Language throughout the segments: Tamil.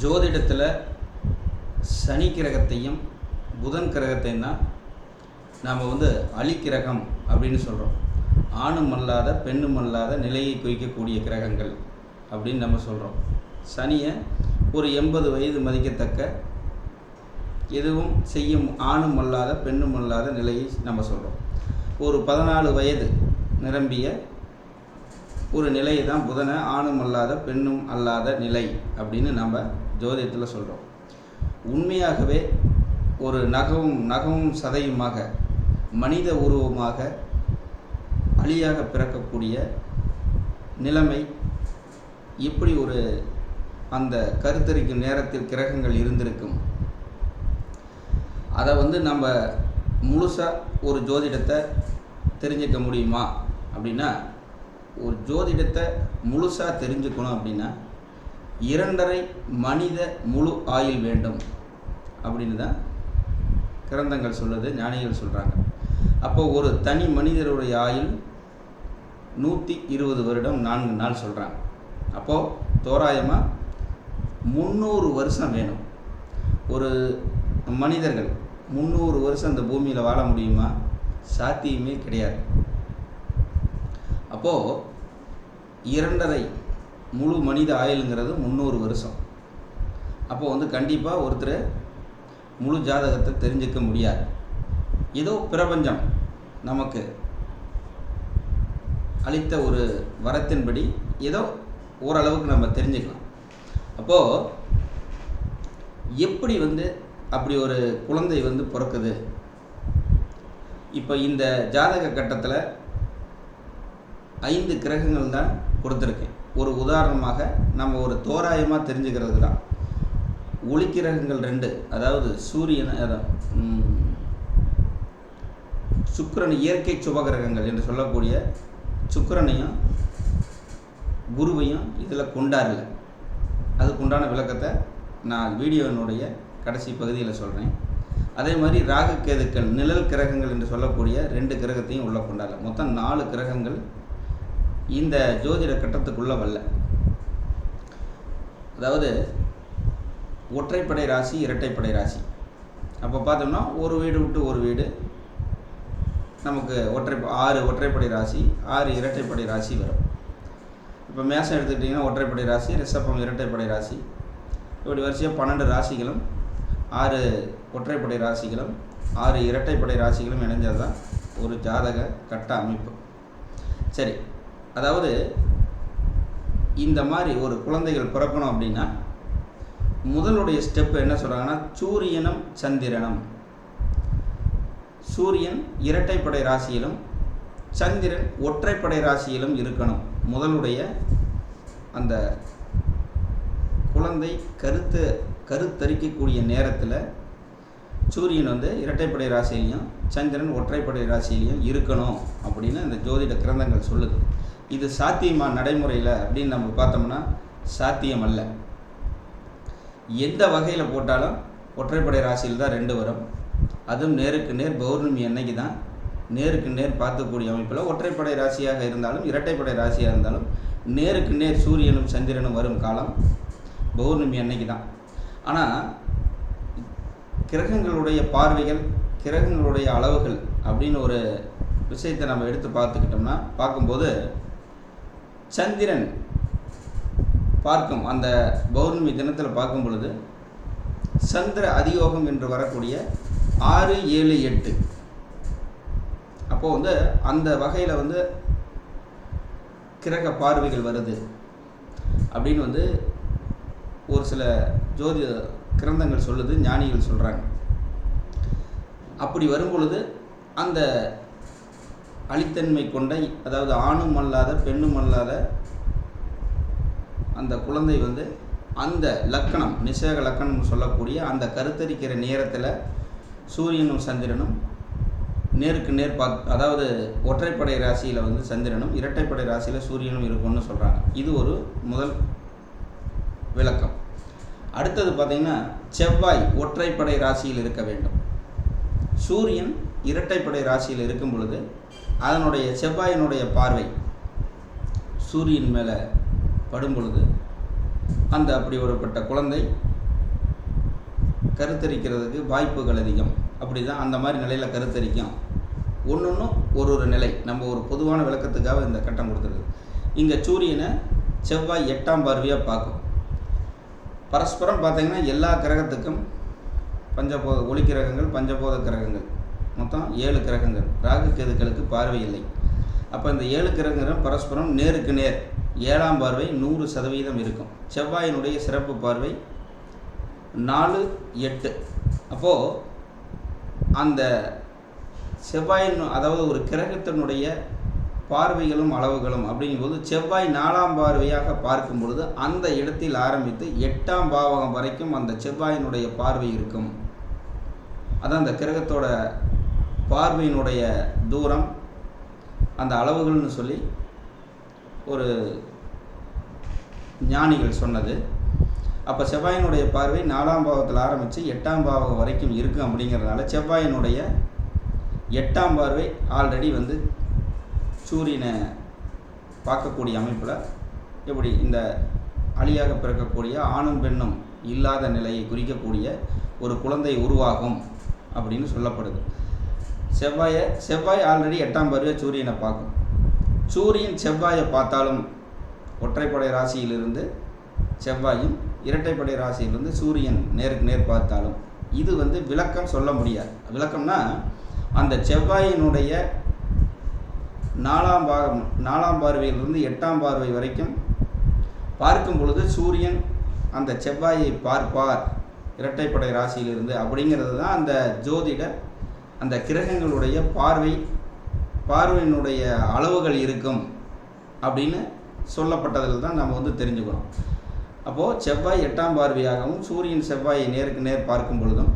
ஜோதிடத்தில் சனி கிரகத்தையும் புதன் கிரகத்தையும் தான் நாம் வந்து அலிக்கிரகம் அப்படின்னு சொல்கிறோம் ஆணும் அல்லாத பெண்ணும் அல்லாத நிலையை குறிக்கக்கூடிய கிரகங்கள் அப்படின்னு நம்ம சொல்கிறோம் சனியை ஒரு எண்பது வயது மதிக்கத்தக்க எதுவும் செய்யும் ஆணும் அல்லாத பெண்ணும் அல்லாத நிலையை நம்ம சொல்கிறோம் ஒரு பதினாலு வயது நிரம்பிய ஒரு நிலையை தான் புதனை ஆணும் அல்லாத பெண்ணும் அல்லாத நிலை அப்படின்னு நம்ம ஜோதிடத்தில் சொல்கிறோம் உண்மையாகவே ஒரு நகவும் நகமும் சதையுமாக மனித உருவமாக அழியாக பிறக்கக்கூடிய நிலைமை எப்படி ஒரு அந்த கருத்தரிக்கும் நேரத்தில் கிரகங்கள் இருந்திருக்கும்? அதை வந்து நம்ம முழுசாக ஒரு ஜோதிடத்தை தெரிஞ்சுக்க முடியுமா அப்படின்னா ஒரு ஜோதிடத்தை முழுசாக தெரிஞ்சுக்கணும் அப்படின்னா இரண்டரை மனித முழு ஆயில் வேண்டும் அப்படின்னு தான் கிரந்தங்கள் சொல்லுது ஞானிகள் சொல்கிறாங்க அப்போ ஒரு தனி மனிதருடைய ஆயுள் நூற்றி இருபது வருடம் நான்கு நாள் சொல்கிறாங்க அப்போது தோராயமாக முந்நூறு வருஷம் வேணும். ஒரு மனிதர்கள் முந்நூறு வருஷம் இந்த பூமியில் வாழ முடியுமா? சாத்தியமே கிடையாது. அப்போது இரண்டரை முழு மனித ஆயுளுங்கிறது முந்நூறு வருஷம். அப்போது வந்து கண்டிப்பாக ஒருத்தர் முழு ஜாதகத்தை தெரிஞ்சுக்க முடியாது. ஏதோ பிரபஞ்சம் நமக்கு அளித்த ஒரு வரத்தின்படி ஏதோ ஓரளவுக்கு நம்ம தெரிஞ்சுக்கலாம். அப்போது எப்படி வந்து அப்படி ஒரு குழந்தை வந்து பிறக்குது? இப்போ இந்த ஜாதக கட்டத்தில் ஐந்து கிரகங்கள் தான் கொடுத்துருக்கேன் ஒரு உதாரணமாக நம்ம ஒரு தோராயமாக தெரிஞ்சுக்கிறது தான். ஒளிக்கிரகங்கள் ரெண்டு அதாவது சூரியன் அதான், சுக்கிரன் இயற்கை சுபகிரகங்கள் என்று சொல்லக்கூடிய சுக்கிரனையும் குருவையும் இதில் கொண்டாடல. அதுக்குண்டான விளக்கத்தை நான் வீடியோனுடைய கடைசி பகுதியில் சொல்கிறேன் அதே மாதிரி ராகு கேதுக்கள் நிழல் கிரகங்கள் என்று சொல்லக்கூடிய ரெண்டு கிரகத்தையும் உள்ள கொண்டாடல. மொத்தம் நாலு கிரகங்கள் இந்த ஜோதிட கட்டத்துக்குள்ளே வரல. அதாவது ஒற்றைப்படை ராசி இரட்டைப்படை ராசி. அப்போ பார்த்தோம்னா ஒரு வீடு விட்டு ஒரு வீடு. நமக்கு ஒற்றை ஆறு ஒற்றைப்படை ராசி ஆறு இரட்டைப்படை ராசி வரும். இப்போ மேசம் எடுத்துக்கிட்டிங்கன்னா ஒற்றைப்படை ராசி ரிஷபம் இரட்டைப்படை ராசி. இப்படி வரிசையாக பன்னெண்டு ராசிகளும் ஆறு ஒற்றைப்படை ராசிகளும் ஆறு இரட்டைப்படை ராசிகளும் இணைஞ்சது தான் ஒரு ஜாதக கட்ட அமைப்பு. சரி அதாவது இந்த மாதிரி ஒரு குழந்தைகள் பிறக்கணும் அப்படின்னா முதலுடைய ஸ்டெப் என்ன சொல்கிறாங்கன்னா சூரியனும் சந்திரனும். சூரியன் இரட்டைப்படை ராசியிலும் சந்திரன் ஒற்றைப்படை ராசியிலும் இருக்கணும். முதலுடைய அந்த குழந்தை கருத்து கருத்தரிக்கக்கூடிய நேரத்தில் சூரியன் வந்து இரட்டைப்படை ராசியிலையும் சந்திரன் ஒற்றைப்படை ராசியிலையும் இருக்கணும் அப்படின்னு அந்த ஜோதிட கிரந்தங்கள் சொல்லுது. இது சாத்தியமா நடைமுறையில் அப்படின்னு நம்ம பார்த்தோம்னா சாத்தியம் அல்ல எந்த வகையில் போட்டாலும் ஒற்றைப்படை ராசியில் தான் ரெண்டு வரும். அதுவும் நேருக்கு நேர் பௌர்ணமி அன்னைக்கு தான் நேருக்கு நேர் பார்க்கக்கூடிய அமைப்பில் ஒற்றைப்படை ராசியாக இருந்தாலும் இரட்டைப்படை ராசியாக இருந்தாலும் நேருக்கு நேர் சூரியனும் சந்திரனும் வரும் காலம் பௌர்ணமி அன்னைக்கு தான் ஆனால் கிரகங்களுடைய பார்வைகள் கிரகங்களுடைய அளவுகள் அப்படின்னு ஒரு விஷயத்தை நம்ம எடுத்து பார்த்துக்கிட்டோம்னா பார்க்கும்போது சந்திரன் பார்க்கும் அந்த பௌர்ணமி தினத்தில் பார்க்கும் பொழுது சந்திர அதியோகம் என்று வரக்கூடிய ஆறு ஏழு எட்டு. அப்போது வந்து அந்த வகையில் வந்து கிரக பார்வைகள் வருது. அப்படின்னு வந்து ஒரு சில ஜோதி கிரந்தங்கள் சொல்லுது ஞானிகள் சொல்கிறாங்க அப்படி வரும் பொழுது அந்த அழித்தன்மை கொண்ட அதாவது ஆணும் அல்லாத பெண்ணும் அல்லாத அந்த குழந்தை வந்து அந்த லக்கணம் நிசேக லக்கணம் சொல்லக்கூடிய அந்த கருத்தரிக்கிற நேரத்தில் சூரியனும் சந்திரனும் நேருக்கு நேர் பாத் அதாவது ஒற்றைப்படை ராசியில் வந்து சந்திரனும் இரட்டைப்படை ராசியில் சூரியனும் இருக்கும்னு சொல்கிறாங்க இது ஒரு முதல் விளக்கம். அடுத்தது பார்த்திங்கன்னா செவ்வாய் ஒற்றைப்படை ராசியில் இருக்க வேண்டும். சூரியன் இரட்டைப்படை ராசியில் இருக்கும் பொழுது அதனுடைய செவ்வாயினுடைய பார்வை சூரியன் மேலே படும் பொழுது அந்த அப்படி ஒருப்பட்ட குழந்தை கருத்தரிக்கிறதுக்கு வாய்ப்புகள் அதிகம். அப்படி தான் அந்த மாதிரி நிலையில் கருத்தரிக்கும். ஒன்று ஒன்றும் ஒரு ஒரு நிலை. நம்ம ஒரு பொதுவான விளக்கத்துக்காக இந்த கட்டம் கொடுத்துருது இங்கே சூரியனை செவ்வாய் எட்டாம் பார்வையாக பார்க்கும். பரஸ்பரம் பார்த்தீங்கன்னா எல்லா கிரகத்துக்கும் பஞ்சபோத ஒளி கிரகங்கள் பஞ்சபோத கிரகங்கள். மொத்தம் ஏழு கிரகங்கள். ராகு கேதுக்களுக்கு பார்வை இல்லை. அப்போ இந்த ஏழு கிரகங்களும் பரஸ்பரம் நேருக்கு நேர் ஏழாம் பார்வை நூறு சதவீதம் இருக்கும். செவ்வாயினுடைய சிறப்பு பார்வை நாலு எட்டு. அப்போது அந்த செவ்வாயின் அதாவது ஒரு கிரகத்தினுடைய பார்வைகளும் அளவுகளும் அப்படிங்கும்போது செவ்வாய் நாலாம் பார்வையாக பார்க்கும் பொழுது அந்த இடத்தில் ஆரம்பித்து எட்டாம் பாவகம் வரைக்கும் அந்த செவ்வாயினுடைய பார்வை இருக்கும். அதான் அந்த கிரகத்தோட பார்வையினுடைய தூரம் அந்த அளவுகள்னு சொல்லி ஒரு ஞானிகள் சொன்னது. அப்போ செவ்வாயினுடைய பார்வை நாலாம் பாவத்தில் ஆரம்பித்து எட்டாம் பாவம் வரைக்கும் இருக்கும் அப்படிங்கிறதுனால செவ்வாயினுடைய எட்டாம் பார்வை ஆல்ரெடி வந்து சூரியனை பார்க்கக்கூடிய அமைப்பில் எப்படி இந்த அழியாக பிறக்கக்கூடிய ஆணும் பெண்ணும் இல்லாத நிலையை குறிக்கக்கூடிய ஒரு குழந்தை உருவாகும் அப்படின்னு சொல்லப்படுது. செவ்வாயை செவ்வாய் ஆல்ரெடி எட்டாம் பார்வையை சூரியனை பார்க்கும். சூரியன் செவ்வாயை பார்த்தாலும் ஒற்றைப்படை ராசியிலிருந்து செவ்வாயும் இரட்டைப்படை ராசியிலிருந்து சூரியன் நேருக்கு நேர் பார்த்தாலும் இது வந்து விளக்கம் சொல்ல முடியாது. விளக்கம்னா அந்த செவ்வாயினுடைய நாலாம் பாகம் நாலாம் பார்வையிலிருந்து எட்டாம் பார்வை வரைக்கும் பார்க்கும் பொழுது சூரியன் அந்த செவ்வாயை பார்ப்பார். இரட்டைப்படை ராசியிலிருந்து அப்படிங்கிறது தான் அந்த ஜோதிட அந்த கிரகங்களுடைய பார்வை பார்வையினுடைய அளவுகள் இருக்கும் அப்படின்னு சொல்லப்பட்டதில் தான் நம்ம வந்து தெரிஞ்சுக்கிறோம் அப்போது செவ்வாய் எட்டாம் பார்வையாகவும் சூரியன் செவ்வாயை நேருக்கு நேர் பார்க்கும் பொழுதும்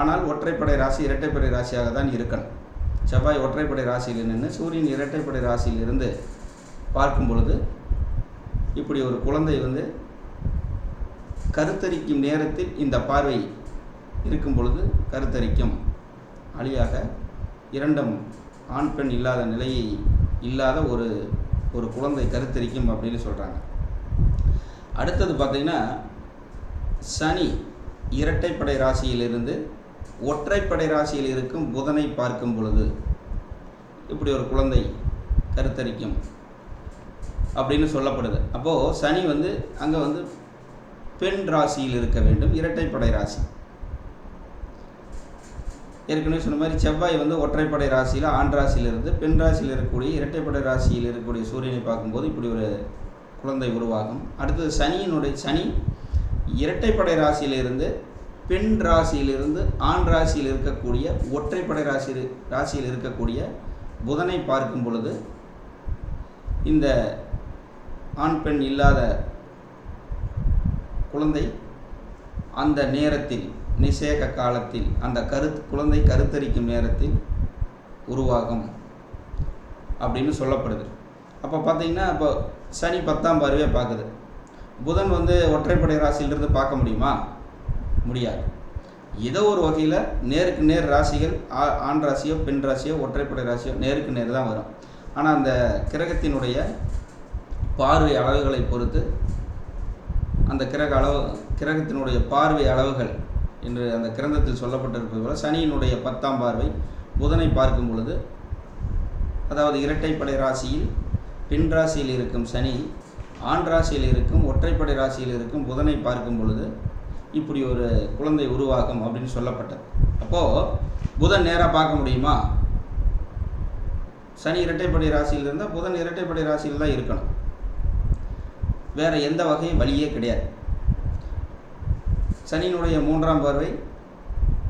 ஆனால் ஒற்றைப்படை ராசி இரட்டைப்படை ராசியாக தான் இருக்கணும். செவ்வாய் ஒற்றைப்படை ராசியில் நின்று சூரியன் இரட்டைப்படை ராசியில் இருந்து பார்க்கும் பொழுது இப்படி ஒரு குழந்தை வந்து கருத்தரிக்கும் நேரத்தில் இந்த பார்வை இருக்கும் பொழுது கருத்தரிக்கும். அழியாக இரண்டும் ஆண் பெண் இல்லாத நிலையை இல்லாத ஒரு ஒரு குழந்தை கருத்தரிக்கும் அப்படின்னு சொல்கிறாங்க அடுத்தது பார்த்திங்கன்னா சனி இரட்டைப்படை ராசியிலிருந்து ஒற்றைப்படை ராசியில் இருக்கும் புதனை பார்க்கும் பொழுது இப்படி ஒரு குழந்தை கருத்தரிக்கும் அப்படின்னு சொல்லப்படுது. அப்போது சனி வந்து அங்கே வந்து பெண் ராசியில் இருக்க வேண்டும் இரட்டைப்படை ராசி. ஏற்கனவே சொன்ன மாதிரி செவ்வாய் வந்து ஒற்றைப்படை ராசியில் ஆண் ராசியிலிருந்து பெண் ராசியில் இருக்கக்கூடிய இரட்டைப்படை ராசியில் இருக்கக்கூடிய சூரியனை பார்க்கும்போது இப்படி ஒரு குழந்தை உருவாகும். அடுத்தது சனியினுடைய சனி இரட்டைப்படை ராசியிலிருந்து பெண் ராசியிலிருந்து ஆண் ராசியில் இருக்கக்கூடிய ஒற்றைப்படை ராசி ராசியில் இருக்கக்கூடிய புதனை பார்க்கும் பொழுது இந்த ஆண் பெண் இல்லாத குழந்தை அந்த நேரத்தில் நிசேக காலத்தில் அந்த கரு குழந்தை கருத்தரிக்கும் நேரத்தில் உருவாகும் அப்படின்னு சொல்லப்படுது. அப்போ பார்த்தீங்கன்னா இப்போ சனி பத்தாம் பார்வையை பார்க்குது புதன் வந்து ஒற்றைப்படை ராசியிலிருந்து பார்க்க முடியுமா? முடியாது. ஏதோ ஒரு வகையில் நேருக்கு நேர் ராசிகள் ஆ- ஆண் ராசியோ பெண் ராசியோ ஒற்றைப்படை ராசியோ நேருக்கு நேர் தான் வரும். ஆனால் அந்த கிரகத்தினுடைய பார்வை அளவுகளை பொறுத்து அந்த கிரக அளவு கிரகத்தினுடைய பார்வை அளவுகள் என்று அந்த கிரந்தத்தில் சொல்லப்பட்டிருப்பது போல சனியினுடைய பத்தாம் பார்வை புதனை பார்க்கும் பொழுது அதாவது இரட்டைப்படை ராசியில் பெண் ராசியில் இருக்கும் சனி ஆண் ராசியில் இருக்கும் ஒற்றைப்படை ராசியில் இருக்கும் புதனை பார்க்கும் பொழுது இப்படி ஒரு குழந்தை உருவாகும் அப்படின்னு சொல்லப்பட்டது. அப்போது புதன் நேராக பார்க்க முடியுமா? சனி இரட்டைப்படை ராசியில் இருந்தால் புதன் இரட்டைப்படை ராசியில் தான் இருக்கணும். வேறு எந்த வகையும் வழியே கிடையாது. சனியினுடைய மூன்றாம் பார்வை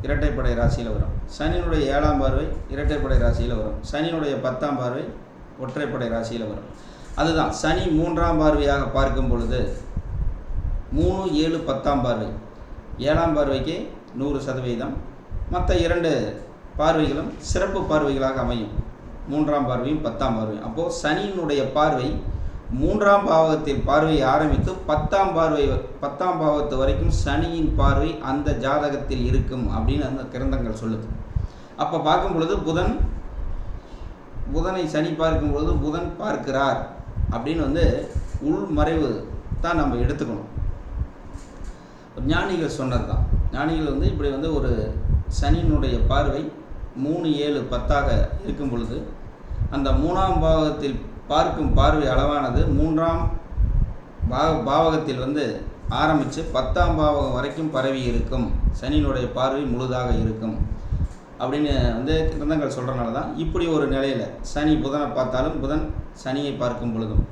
இரட்டைப்படை ராசியில் வரும். சனியினுடைய ஏழாம் பார்வை இரட்டைப்படை ராசியில் வரும். சனியினுடைய பத்தாம் பார்வை ஒற்றைப்படை ராசியில் வரும். அதுதான் சனி மூன்றாம் பார்வையாக பார்க்கும் பொழுது மூணு ஏழு பத்தாம் பார்வை. ஏழாம் பார்வைக்கு நூறு சதவீதம். மற்ற இரண்டு பார்வைகளும் சிறப்பு பார்வைகளாக அமையும். மூன்றாம் பார்வையும் பத்தாம் பார்வையும். அப்போது சனியினுடைய பார்வை மூன்றாம் பாவத்தில் பார்வை ஆரம்பித்து பத்தாம் பார்வை பத்தாம் பாவத்து வரைக்கும் சனியின் பார்வை அந்த ஜாதகத்தில் இருக்கும் அப்படின்னு அந்த கிரந்தங்கள் சொல்லுது. அப்போ பார்க்கும் பொழுது புதன் புதனை சனி பார்க்கும் பொழுது புதன் பார்க்கிறார் அப்படின்னு வந்து உள்மறைவு தான் நம்ம எடுத்துக்கணும். ஞானிகள் சொன்னது தான் ஞானிகள் வந்து இப்படி வந்து ஒரு சனியினுடைய பார்வை மூணு ஏழு பத்தாக இருக்கும் பொழுது அந்த மூணாம் பாவத்தில் பார்க்கும் பார்வை அளவானது மூன்றாம் பாவ பாவகத்தில் வந்து ஆரம்பித்து பத்தாம் பாவகம் வரைக்கும் பரவி இருக்கும். சனியினுடைய பார்வை முழுதாக இருக்கும். அப்படின்னு வந்து கிரந்தங்கள் சொல்கிறனால தான் இப்படி ஒரு நிலையில் சனி புதனை பார்த்தாலும் புதன் சனியை பார்க்கும் பொழுதும்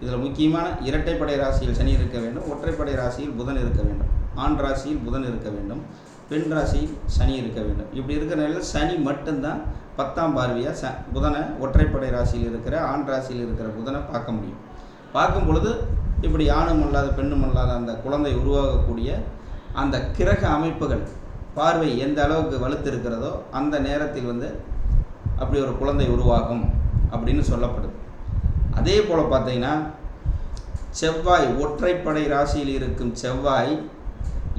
இதில் முக்கியமான இரட்டைப்படை ராசியில் சனி இருக்க வேண்டும். ஒற்றைப்படை ராசியில் புதன் இருக்க வேண்டும். ஆண் ராசியில் புதன் இருக்க வேண்டும். பெண் ராசி சனி இருக்க வேண்டும். இப்படி இருக்கிற நிலையில் சனி மட்டும்தான் பத்தாம் பார்வையாக ச புதனை ஒற்றைப்படை ராசியில் இருக்கிற ஆண் ராசியில் இருக்கிற புதனை பார்க்க முடியும். பார்க்கும் பொழுது இப்படி ஆணும் அல்லாத பெண்ணும் அல்லாத அந்த குழந்தை உருவாகக்கூடிய அந்த கிரக அமைப்புகள் பார்வை எந்த அளவுக்கு வலுத்து இருக்கிறதோ அந்த நேரத்தில் வந்து அப்படி ஒரு குழந்தை உருவாகும் அப்படின்னு சொல்லப்படுது. அதே போல் பார்த்தீங்கன்னா செவ்வாய் ஒற்றைப்படை ராசியில் இருக்கும் செவ்வாய்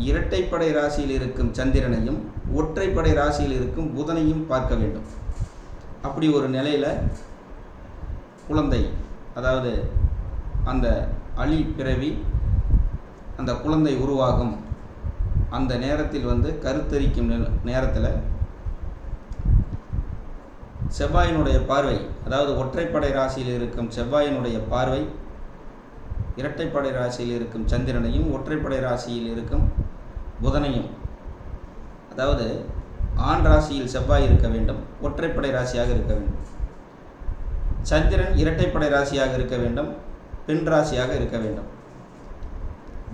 இரட்டைப்படை ராசியில் இருக்கும் சந்திரனையும் ஒற்றைப்படை ராசியில் இருக்கும் புதனையும் பார்க்க வேண்டும். அப்படி ஒரு நிலையில் குழந்தை அதாவது அந்த அழி பிறவி அந்த குழந்தை உருவாகும். அந்த நேரத்தில் வந்து கருத்தரிக்கும் நேரத்தில் செவ்வாயினுடைய பார்வை அதாவது ஒற்றைப்படை ராசியில் இருக்கும் செவ்வாயினுடைய பார்வை இரட்டைப்படை ராசியில் இருக்கும் சந்திரனையும் ஒற்றைப்படை ராசியில் இருக்கும் புதனையும். அதாவது ஆண் ராசியில் செவ்வாய் இருக்க வேண்டும் ஒற்றைப்படை ராசியாக இருக்க வேண்டும். சந்திரன் இரட்டைப்படை ராசியாக இருக்க வேண்டும் பெண் ராசியாக இருக்க வேண்டும்.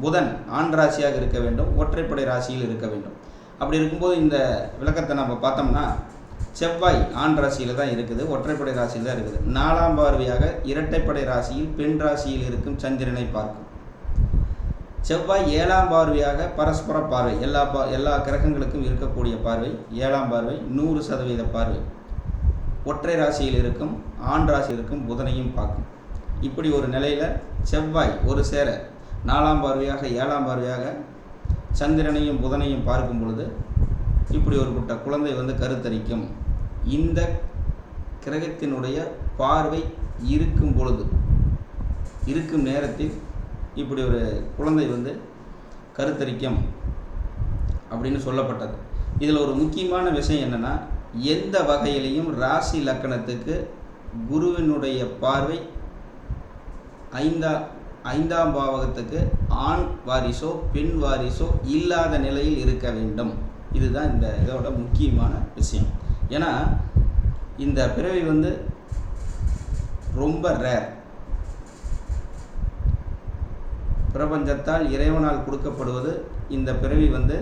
புதன் ஆண் ராசியாக இருக்க வேண்டும் ஒற்றைப்படை ராசியில் இருக்க வேண்டும். அப்படி இருக்கும்போது இந்த விளக்கத்தை நம்ம பார்த்தோம்னா செவ்வாய் ஆண் ராசியில் தான் இருக்குது ஒற்றைப்படை ராசியில் தான் இருக்குது. நாலாம் பார்வையாக இரட்டைப்படை ராசியில் பெண் ராசியில் இருக்கும் சந்திரனை பார்க்கும். செவ்வாய் ஏழாம் பார்வையாக பரஸ்பர பார்வை. எல்லா பா எல்லா கிரகங்களுக்கும் இருக்கக்கூடிய பார்வை. ஏழாம் பார்வை நூறு சதவீத பார்வை. ஒற்றை ராசியில் இருக்கும் ஆண் ராசியில் இருக்கும் புதனையும் பார்க்கும். இப்படி ஒரு நிலையில் செவ்வாய் ஒரு சேர நாலாம் பார்வையாக ஏழாம் பார்வையாக சந்திரனையும் புதனையும் பார்க்கும் பொழுது இப்படி ஒரு குட்ட குழந்தை வந்து கருத்தரிக்கும். இந்த கிரகத்தினுடைய பார்வை இருக்கும் பொழுது இருக்கும் நேரத்தில் இப்படி ஒரு குழந்தை வந்து கருத்தரிக்கும் அப்படின்னு சொல்லப்பட்டது. இதில் ஒரு முக்கியமான விஷயம் என்னென்னா எந்த வகையிலையும் ராசி லக்கணத்துக்கு குருவினுடைய பார்வை ஐந்தா ஐந்தாம் பாவகத்துக்கு ஆண் வாரிசோ பெண் வாரிசோ இல்லாத நிலையில் இருக்க வேண்டும். இதுதான் இந்த இதோட முக்கியமான விஷயம். ஏன்னா இந்த பிறவி வந்து ரொம்ப ரேர் பிரபஞ்சத்தால் இறைவனால் கொடுக்கப்படுவது இந்த பிறவி வந்து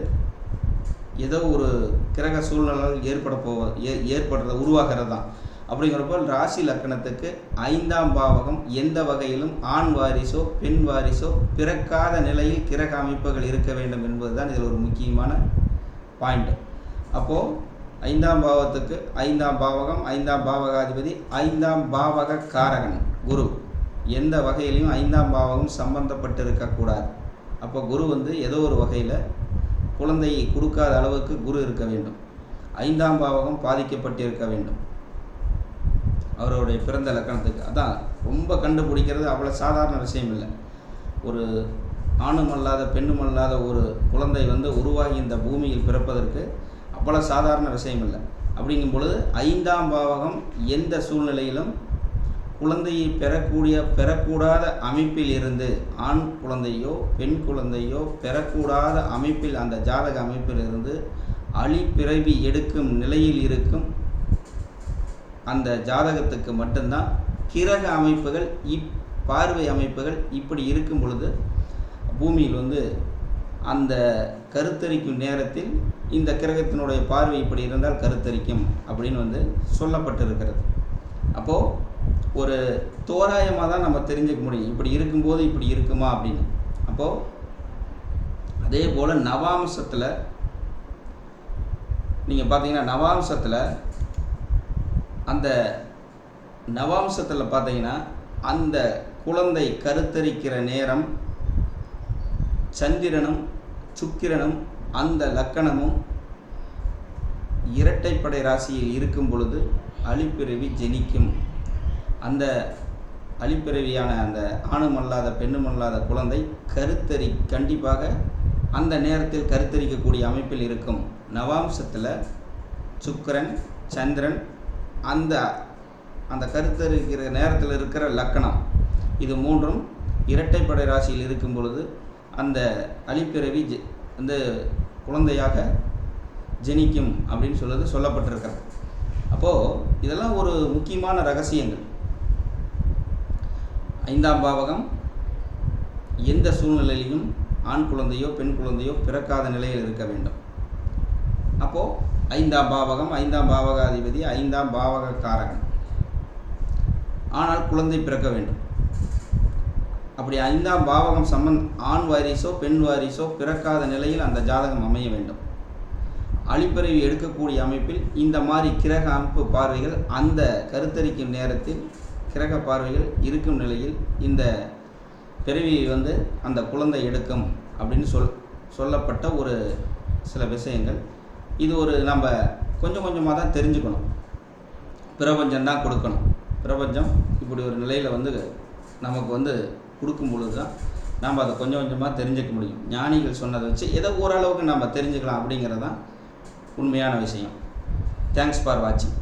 ஏதோ ஒரு கிரக சூழ்நிலை ஏற்பட போவ ஏ ஏற்படுறது உருவாகிறது தான் அப்படிங்கிறப்போ ராசி லக்கணத்துக்கு ஐந்தாம் பாவகம் எந்த வகையிலும் ஆண் வாரிசோ பெண் வாரிசோ பிறக்காத நிலையில் கிரக அமைப்புகள் இருக்க வேண்டும் என்பது தான் இதில் ஒரு முக்கியமான பாயிண்ட். அப்போது ஐந்தாம் பாவத்துக்கு ஐந்தாம் பாவகம் ஐந்தாம் பாவகாதிபதி ஐந்தாம் பாவக காரகன் குரு. எந்த வகையிலையும் ஐந்தாம் பாவமும் சம்பந்தப்பட்டு இருக்கக்கூடாது அப்போ குரு வந்து ஏதோ ஒரு வகையில் குழந்தையை கொடுக்காத அளவுக்கு குரு இருக்க வேண்டும். ஐந்தாம் பாவகம் பாதிக்கப்பட்டு இருக்க வேண்டும். அவருடைய பிறந்த லக்கணத்துக்கு. அதான் ரொம்ப கண்டுபிடிக்கிறது அவ்வளோ சாதாரண விஷயம் இல்லை. ஒரு ஆணும் அல்லாத பெண்ணும் அல்லாத ஒரு குழந்தை வந்து உருவாகி இந்த பூமியில் பிறப்பதற்கு அவ்வளோ சாதாரண விஷயம் இல்லை. அப்படிங்கும் பொழுது ஐந்தாம் பாவகம் எந்த சூழ்நிலையிலும் குழந்தையை பெறக்கூடிய பெறக்கூடாத அமைப்பில் இருந்து ஆண் குழந்தையோ பெண் குழந்தையோ பெறக்கூடாத அமைப்பில் அந்த ஜாதக அமைப்பில் இருந்து அழிப்பிறவி எடுக்கும் நிலையில் இருக்கும் அந்த ஜாதகத்துக்கு மட்டும்தான் கிரக அமைப்புகள் இப் பார்வை அமைப்புகள் இப்படி இருக்கும் பொழுது பூமியில் வந்து அந்த கருத்தரிக்கும் நேரத்தில் இந்த கிரகத்தினுடைய பார்வை இப்படி இருந்தால் கருத்தரிக்கும் அப்படின்னு வந்து சொல்லப்பட்டிருக்கிறது. அப்போது ஒரு தோராயமாக தான் நம்ம தெரிஞ்சுக்க முடியும். இப்படி இருக்கும்போது இப்படி இருக்குமா அப்படின்னு. அப்போது அதே போல் நவாம்சத்தில் நீங்கள் பார்த்தீங்கன்னா நவாம்சத்தில் அந்த நவாம்சத்தில் பார்த்தீங்கன்னா அந்த குழந்தை கருத்தரிக்கிற நேரம் சந்திரனும் சுக்கிரனும் அந்த லக்கணமும் இரட்டைப்படை ராசியில் இருக்கும் பொழுது அழிப்பிறவி ஜெனிக்கும். அந்த அழிப்பிறவியான அந்த ஆணுமல்லாத பெண்ணுமல்லாத குழந்தை கருத்தறி கண்டிப்பாக அந்த நேரத்தில் கருத்தரிக்கக்கூடிய அமைப்பில் இருக்கும் நவாம்சத்தில் சுக்கரன் சந்திரன் அந்த அந்த கருத்தரிக்கிற நேரத்தில் இருக்கிற லக்கணம் இது மூன்றும் இரட்டைப்படை ராசியில் இருக்கும் பொழுது அந்த அழிப்பிறவி ஜெ வந்து குழந்தையாக ஜெனிக்கும் அப்படின்னு சொல்லுறது சொல்லப்பட்டிருக்கிறது. அப்போது இதெல்லாம் ஒரு முக்கியமான ரகசியங்கள். ஐந்தாம் பாவகம். எந்த சூழ்நிலையிலும் ஆண் குழந்தையோ பெண் குழந்தையோ பிறக்காத நிலையில் இருக்க வேண்டும். அப்போது ஐந்தாம் பாவகம் ஐந்தாம் பாவகாதிபதி ஐந்தாம் பாவகக்காரகன். ஆனால் குழந்தை பிறக்க வேண்டும். அப்படி ஐந்தாம் பாவகம் சம்பந்த ஆண் வாரிசோ பெண் வாரிசோ பிறக்காத நிலையில் அந்த ஜாதகம் அமைய வேண்டும். அழிப்பறிவு எடுக்கக்கூடிய அமைப்பில் இந்த மாதிரி கிரக அமைப்பு பார்வைகள் அந்த கருத்தரிக்கும் நேரத்தில் கிரக பார்வைகள் இருக்கும் நிலையில் இந்த பிறவி வந்து அந்த குழந்தை எடுக்கும் அப்படின்னு சொல் சொல்லப்பட்ட ஒரு சில விஷயங்கள். இது ஒரு நம்ம கொஞ்சம் கொஞ்சமாக தான் தெரிஞ்சுக்கணும். பிரபஞ்சம் தான் கொடுக்கணும். பிரபஞ்சம் இப்படி ஒரு நிலையில் வந்து நமக்கு வந்து கொடுக்கும் பொழுது தான் நாம் அதை கொஞ்சம் கொஞ்சமாக தெரிஞ்சுக்க முடியும். ஞானிகள் சொன்னதை வச்சு ஏதோ ஓரளவுக்கு நம்ம தெரிஞ்சுக்கலாம் அப்படிங்கிறது தான் உண்மையான விஷயம். தேங்க்ஸ் ஃபார் வாட்சிங்